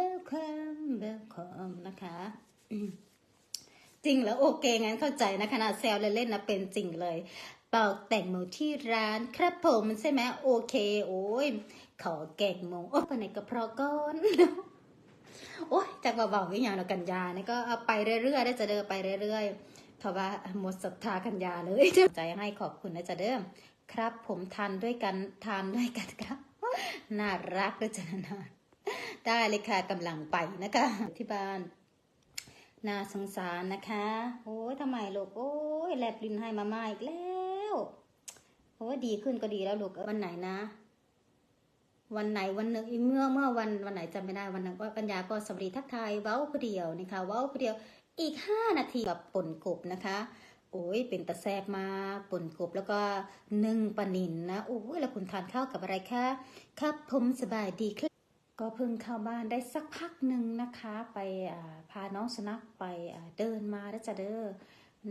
welcome welcome นะคะ จริงแล้วโอเค งั้นเข้าใจนะขนาดแซวเล่นๆนะเป็นจริงเลยเป่าแต่งโมที่ร้านครับผมใช่ไหมโอเค โอ้ยขอแกงโมโอ้ไปไหนกับพรอก้อนโอ้ยจากเบาๆอย่างเรากันยานี่ก็เอาไปเรื่อยๆได้จะเดินไปเรื่อยๆเพราะว่าหมดศรัทธากันยาเลยใจให้ขอบคุณนะจะเดิมครับ ผมทานด้วยกันทานด้วยกันครับ น่ารักด้วยจ้ะนะ ได้เลยค่ะกำลังไปนะคะ ที่บ้านน่าสงสารนะคะ โอ้ยทำไมลูก โอ้ยแลบลิ้นให้มาม่าอีกแล้วโอ้ยดีขึ้นก็ดีแล้วลูกวันไหนนะ วันไหนวันหนึ่งเมื่อเมื่อวันวันไหนจำไม่ได้วันนึ่งว่าปัญญาก็สวัสดีทักทายเว้าผู้เดียวนะคะ เว้าผู้เดียวอีกห้านาทีกับป่นกบนะคะโอ้ยเป็นตะแซบมากป่นกบแล้วก็นึ่งปนินนะโอ้ยแล้วคุณทานข้าวกับอะไรคะครับผมสบายดีครับ ก็เพิ่งเข้าบ้านได้สักพักหนึ่งนะคะ ไปพาน้องสุนัขไปเดินมาแล้วจะเด้อ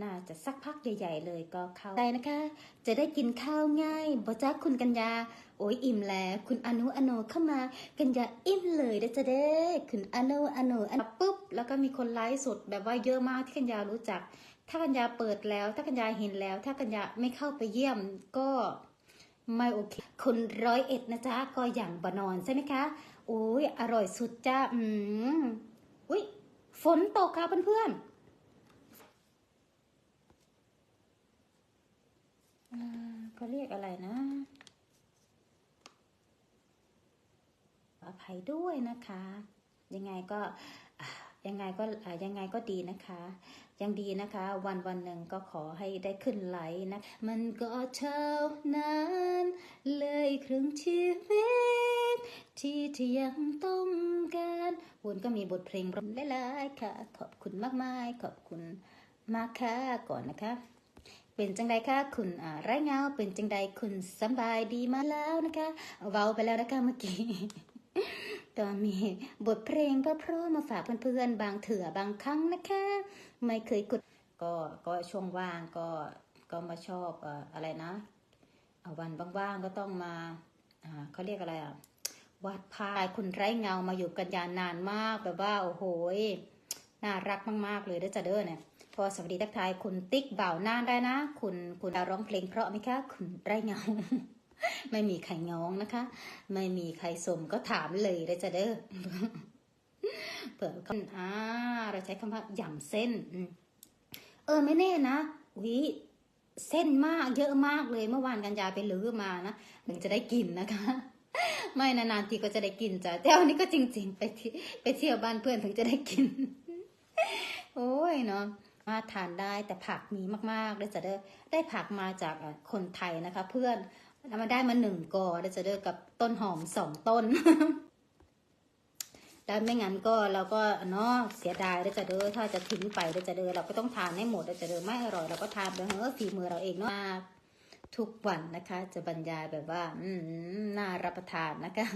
น่าจะสักพักใหญ่ๆเลยก็เข้าใจนะคะ จะได้กินข้าวง่ายบอจ้าคุณกัญญา โอ้ยอิ่มแล้ว คุณอนุอโนเข้ามา กัญญาอิ่มเลยเด้จะเด้คุณอโนอโนอันปุ๊บ แล้วก็มีคนไลฟ์สดแบบว่าเยอะมากที่กัญญารู้จัก ถ้ากัญญาเปิดแล้ว ถ้ากัญญาเห็นแล้ว ถ้ากัญญาไม่เข้าไปเยี่ยมก็ไม่โอเค คนร้อยเอ็ดนะจ๊ะก็อย่างบนอนใช่ไหมคะ อุ้ยอร่อยสุดจ้าอืมอุ้ยฝนตกค่ะเพื่อนๆอ่าเขาเรียกอะไรนะอภัยด้วยนะคะ ยังไงก็ยังไงก็ยังไงก็ดีนะคะ ยังดีนะคะ วันวันหนึ่งก็ขอให้ได้ขึ้นไหลนะ มันก็เท่านั้น เลยครึ่งชีวิต ที่ที่ยังต้องการวนก็มีบทเพลงร้องหลายๆค่ะ ขอบคุณมากมายขอบคุณมากค่ะก่อนนะคะ เป็นจังใดคะคุณไรเงาเป็นจังใดคุณสบายดีมาแล้วนะคะเว้าไปแล้วนะคะเมื่อกี้ก็มีบทเพลงก็เพราะมาฝากเพื่อนๆ บางเถื่อบางครั้งนะคะ ไม่เคยกดก็ก็ช่วงว่างก็ก็มาชอบอะไรนะเอาวันว่างๆก็ต้องมาเขาเรียกอะไรอะ วาดภาพคุณไร้เงามาอยู่กันยานานมากแบบว่าโอ้โหน่ารักมากๆเลยเด้อจ้ะเด้อเนี่ยพอสวัสดีทักทายคุณติ๊กเบ่าวนานได้นะ คุณคุณร้องเพลงเพราะไหมคะ คุณไร้เงา ไม่มีใครง้องนะคะ ไม่มีใครสมก็ถามเลยได้จะเด้อเผื่อคำอ่าเราใช้คำว่าหย่ำเส้นเออไม่แน่นะวิเส้นมากเยอะมากเลยเมื่อวานกันยาไปลื้อมานะถึงจะได้กินนะคะ ไม่นานๆทีก็จะได้กินจ้ะแต่วันนี้ก็จริง ๆ ไปที่ไปเที่ยวบ้านเพื่อนถึงจะได้กิน โอ้ยเนาะมาทานได้แต่ผักมีมากๆเลยจะเด้อได้ผักมาจากคนไทยนะคะ เพื่อนเอามาได้มาหนึ่งกอเดี๋ยวจะเดินกับต้นหอมสองต้นแล้วไม่งั้นก็เราก็เนาะเสียดายเดี๋ยวจะเดินถ้าจะทิ้งไปเดี๋ยวจะเดินเราก็ต้องทานให้หมดเดี๋ยวจะเดินไม่อร่อยเราก็ทานไปเฮ้อฝีมือเราเองเนาะ ทุกวันนะคะ จะบรรยายแบบว่า อืมน่ารับประทานนะคะ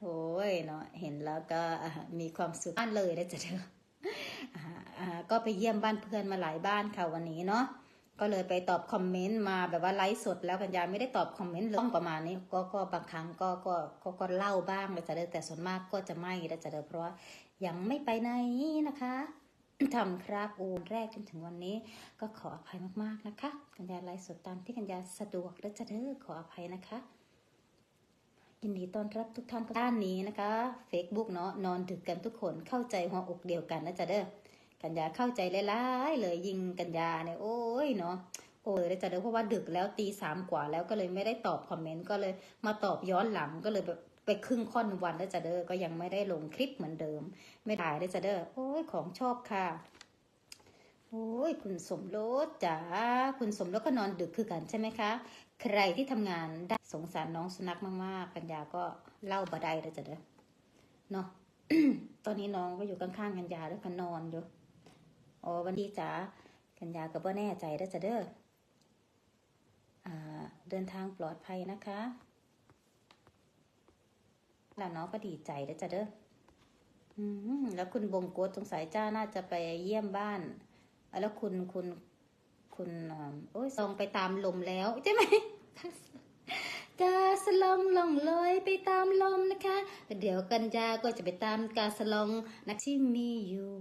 โอ้ยเนาะเห็นแล้วก็มีความสุขบ้านเลยเดี๋ยวจะเดินอ่าอ่าก็ไปเยี่ยมบ้านเพื่อนมาหลายบ้านค่ะวันนี้เนาะก็เลยไปตอบคอมเมนต์มาแบบว่าไลฟ์สดแล้วกัญญาไม่ได้ตอบคอมเมนต์เลยต้องประมาณนี้ก็ก็บางครั้งก็ก็ก็ก็เล่าบ้างเลยจะเดินแต่ส่วนมากก็จะไม่แล้วจะเดินเพราะว่ายังไม่ไปไหนนะคะ ทำครับโอนแรกจนถึงวันนี้ก็ขออภัยมากๆนะคะ กัญญาไลฟ์สดตามที่กัญญาสะดวกและจะเด้อขออภัยนะคะ ยินดีต้อนรับทุกท่านด้านนี้นะคะ Facebook เนาะนอนดึกกันทุกคนเข้าใจหัวอกเดียวกันนะจ๊ะเด้อกัญญาเข้าใจหลายๆเลยยิงกัญญาเนี่ยโอ้ยเนาะโอ้ยแล้วจะเด้อเพราะว่าดึกแล้วตีสามกว่าแล้วก็เลยไม่ได้ตอบคอมเมนต์ก็เลยมาตอบย้อนหลังก็เลยแบบ ไปครึ่งค่อนวันแล้วจะเด้อก็ยังไม่ได้ลงคลิปเหมือนเดิม ไม่ถ่ายได้จะเด้อโอ้ยของชอบค่ะโอ้ยคุณสมรสจ๋าคุณสมรสก็นอนดึกคือกันใช่ไหมคะ ใครที่ทำงานได้สงสารน้องสุนัขมากๆกัญญาก็เล่าบาได้แล้วจะเด้อเนาะตอนนี้น้องก็อยู่ข้างๆกัญญาแล้วก็นอนอยู่โอ้วันดีจ๋ากัญญาก็บ่แน่ใจได้อจะเด้ออเดินทางปลอดภัยนะคะ แล้วน้องก็ดีใจได้อจะเด้อแล้วคุณบงโกดสงสัยจ้าน่าจะไปเยี่ยมบ้าน แล้วคุณคุณคุณอ่าโอ้ยซองไปตามลมแล้วใช่ไหมกาสลองล่องลอยไปตามลมนะคะ เดี๋ยวกันยาก็จะไปตามกาสลองนะที่มีอยู่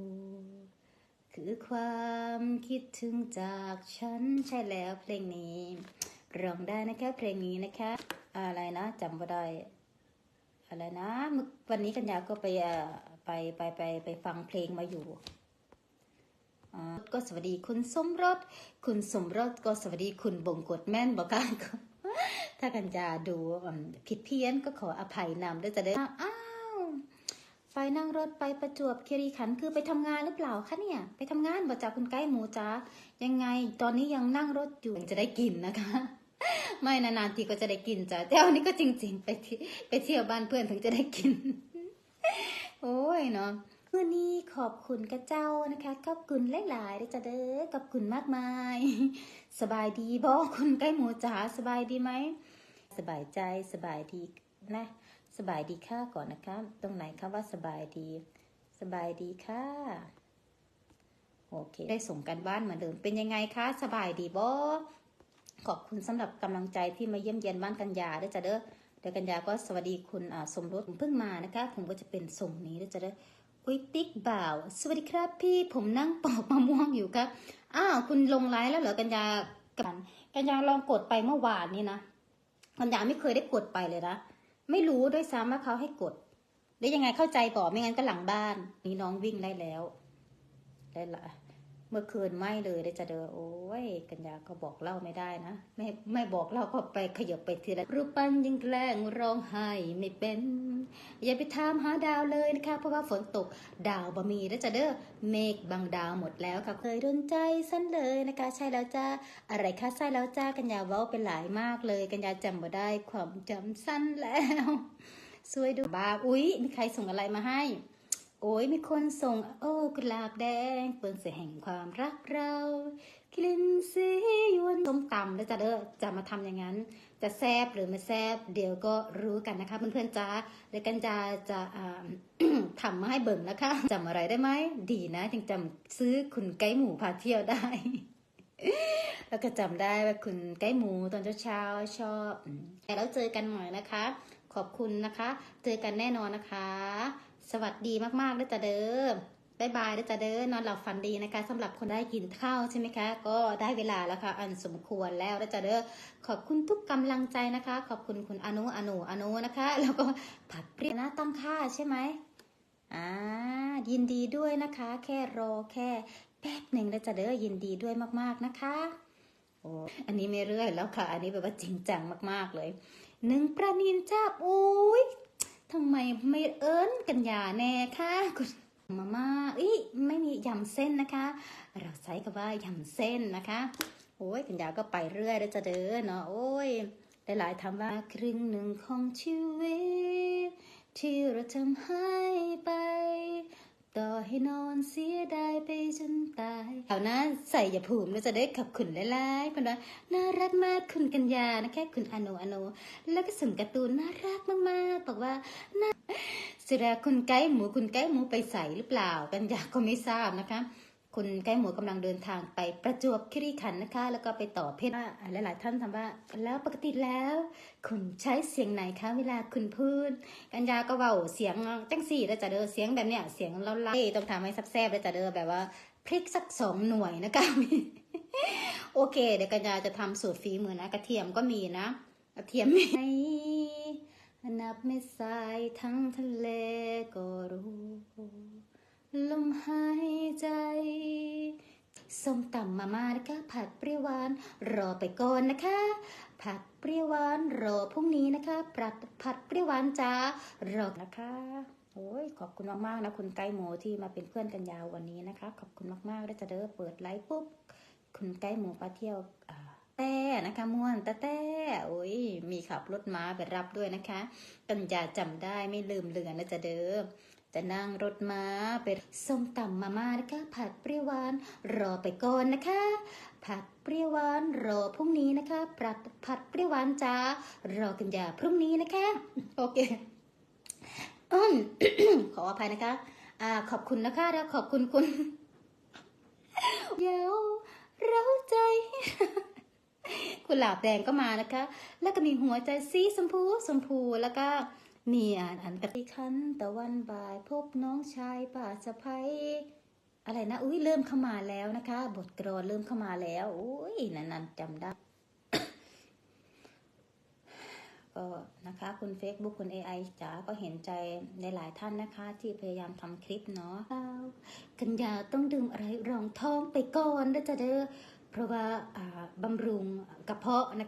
คือความคิดถึงจากฉันใช่แล้วเพลงนี้ร้องได้นะคะเพลงนี้นะคะ อะไรนะจำไม่ได้ อะไรนะวันนี้กันยาก็ไปไปไปไปไปฟังเพลงมาอยู่ก็สวัสดีคุณสมรส คุณสมรสก็สวัสดีคุณบงกฎแม่นบอกกันถ้ากันยาดูผิดเพี้ยนก็ขออภัยนำด้วยจะได้อ้าวไปนั่งรถไปประจวบคีรีขันคือไปทำงานหรือเปล่าคะเนี่ย ไปทำงานบ่จากคุณใกล้หมูจ้ายังไงตอนนี้ยังนั่งรถอยู่จะได้กินนะคะ ไม่นานๆทีก็จะได้กินจ้ะแต่วันนี้ก็จริง ๆ ไปที่ไปเที่ยวบ้านเพื่อนถึงจะได้กิน โอ้ยเนาะวันนี้ขอบคุณกระเจ้านะคะ ขอบคุณหลายๆด้จ้ะเด้อขอบคุณมากมาย สบายดีบอคุณใกล้หมูจ๋าสบายดีไหม สบายใจสบายดีนะ สบายดีค่ะก่อนนะคะ ตรงไหนคะว่าสบายดี สบายดีค่ะโอเค ได้ส่งกันบ้านเหมือนเดิมเป็นยังไงคะ สบายดีบอ ขอบคุณสำหรับกำลังใจที่มาเยี่ยมเยียนบ้านกัญญาด้วยจ้ะเด้อเดี๋ยวกัญญาก็สวัสดีคุณสมรสเพิ่งมานะคะ ผมก็จะเป็นส่งนี้ด้วยจ้ะเด้ออุ้ยติ๊กบ่าว สวัสดีครับพี่ผมนั่งปอกมะม่วงอยู่ครับอ้าวคุณลงไลน์แล้วเหรอกัญญากันกัญญาลองกดไปเมื่อวานนี้นะกัญญาไม่เคยได้กดไปเลยนะไม่รู้ด้วยซ้ำว่าเขาให้กดได้ยังไงเข้าใจบอกไม่งั้นก็หลังบ้าน นี่น้องวิ่งได้แล้วได้ละ มื่อคืนไม่เลยได้จะเดอโอ้ย กัญญาก็บอกเล่าไม่ได้นะ ไม่ไม่บอกเล่าก็ไปขยับไปทีละรูปปั้นยังแกล้งร้องไห้ไม่เป็น อย่าไปถามหาดาวเลยนะคะ เพราะว่าฝนตกดาวบะมีได้จะเด้อเมฆบางดาวหมดแล้วค่ะเคยโดนใจสั้นเลยนะคะ ใช่แล้วจ้าอะไรคะใช่แล้วจ้ากัญญาเว้าเป็นหลายมากเลย กัญญาจำบ่ได้ความจำสั้นแล้วสวยดูบาอุ๊ยมีใครส่งอะไรมาให้ โอ้ยมีคนส่งโอ้กุหลาบแดงเปิงเสียแห่งความรักเรากลิ่นสียวนส้มตำแล้วจะเด้อจะมาทำอย่างนั้น จะแซบหรือไม่แซบเดี๋ยวก็รู้กันนะคะเพื่อนๆจ้าเดี๋ยวกันจะจะอ่าทำมาให้เบิ่งนะคะจำอะไรได้ไหมดีนะจึงจำซื้อคุณไก่หมูพาเที่ยวได้ แล้วก็จำได้ว่าคุณไก่หมูตอนเช้าๆชอบอืมแล้วเจอกันหน่อยนะคะ ขอบคุณนะคะ เจอกันแน่นอนนะคะ สวัสดีมากๆด้วยจ้ะเด้อบายบายด้วยจ้ะเด้อนอนหลับฝันดีนะคะสำหรับคนได้กินข้าวใช่ไหมคะ ก็ได้เวลาแล้วค่ะ อันสมควรแล้วด้วยจ้ะเด้อขอบคุณทุกกำลังใจนะคะ ขอบคุณคุณอนุอนุอนุนะคะ แล้วก็ผัดเปรี้ยนะตั้งค่าใช่ไหมอ่ายินดีด้วยนะคะ แค่รอแค่แป๊บหนึ่งนะจ้ะเด้อยินดีด้วยมากๆนะคะโอ้อันนี้ไม่เรื่อยแล้วค่ะ อันนี้แบบว่าจริงจังมากๆเลย หนึ่งประนินจับอุ้ย ทำไมไม่เอิญกันยาแน่คะคุณมาม่าอีไม่มียำเส้นนะคะ เราใช้คำว่ายำเส้นนะคะ โอ้ยกันยาก็ไปเรื่อยแล้วจะเด้อเนาะโอ้ยหลายๆทำว่าครึ่งหนึ่งของชีวิตที่เราทำให้ไป ให้นอนเสียดายไปจนตายเอานะใส่อย่าผูมเราจะได้ขับขุนหลายๆเป็นว่าน่ารักมากคุณกัญญานะคะคุณอโนอโน แล้วก็ส่งการ์ตูนน่ารักมากๆบอกว่าน่าสุดาคุณไก่หมูคุณไก่หมูไปใส่หรือเปล่า กัญญาก็ไม่ทราบนะคะ คุณไก่หมูกำลังเดินทางไปประจวบคีรีขันธ์นะคะ แล้วก็ไปต่อเพชรว่าหลาย ๆ ท่านถามว่าแล้วปกติแล้ว คุณใช้เสียงไหนคะเวลาคุณพูดกัญญาก็เว้าเสียงจังสี่แล้วจะเด้อเสียงแบบเนี้ยเสียงเล่าๆต้องทำให้ซับแซบแล้วจะเด้อแบบว่าพริกสักสองหน่วยนะคะโอเค เดี๋ยวกัญญาจะทำสูตรฝีมือนะกระเทียมก็มีนะกระเทียมมีนับไม่สายทั้งทะเลก็รู้ ลมหายใจส้มตำมาม่านะคะผัดเปรี้ยวหวาน รอไปก่อนนะคะ ผัดเปรี้ยวหวานรอพรุ่งนี้นะคะผัดผัดเปรี้ยวหวานจ้ารอนะคะโอ้ยขอบคุณมากๆนะคุณไก่หมูที่มาเป็นเพื่อนกันยาววันนี้นะคะ ขอบคุณมากๆแล้จะเด้อเปิดไลฟ์ปุ๊บคุณไก่หมูปาเที่ยวแต่นะคะม่วนแต่แต่โอ้ยมีขับรถม้าไปรับด้วยนะคะ กัญญาจำได้ไม่ลืมเลือนนะจะเด้อ จะนั่งรถม้าไปส้มตำมาม่านะคะ ผัดเปรี้ยวหวาน รอไปก่อนนะคะ ผัดเปรี้ยวหวานรอพรุ่งนี้นะคะผัดผัดเปรี้ยวหวานจ้ารอกัญญาพรุ่งนี้นะคะ โอเคขออภัยนะคะ อ่า ขอบคุณนะคะแล้วขอบคุณคุณเดี๋ยวเราใจกุหลาบแดงก็มานะคะ แล้วก็มีหัวใจสีชมพูชมพูแล้วก็ มีอ่านอันกติคันตะวันบ่ายพบน้องชายป่าสะพ้ยอะไรนะ อุ้ยเริ่มเข้ามาแล้วนะคะ บทกรอนเริ่มเข้ามาแล้วอุ้ยนั่นๆจำได้ก็นะคะคุณ Facebook คุณ AI จ๋าก็เห็นใจในหลายท่านนะคะ ที่พยายามทำคลิปเนาะกันยาต้องดื่มอะไรรองท้องไปก่อนนะจ๊ะเด้อเพราะว่าอ่าบำรุงกระเพาะนะคะ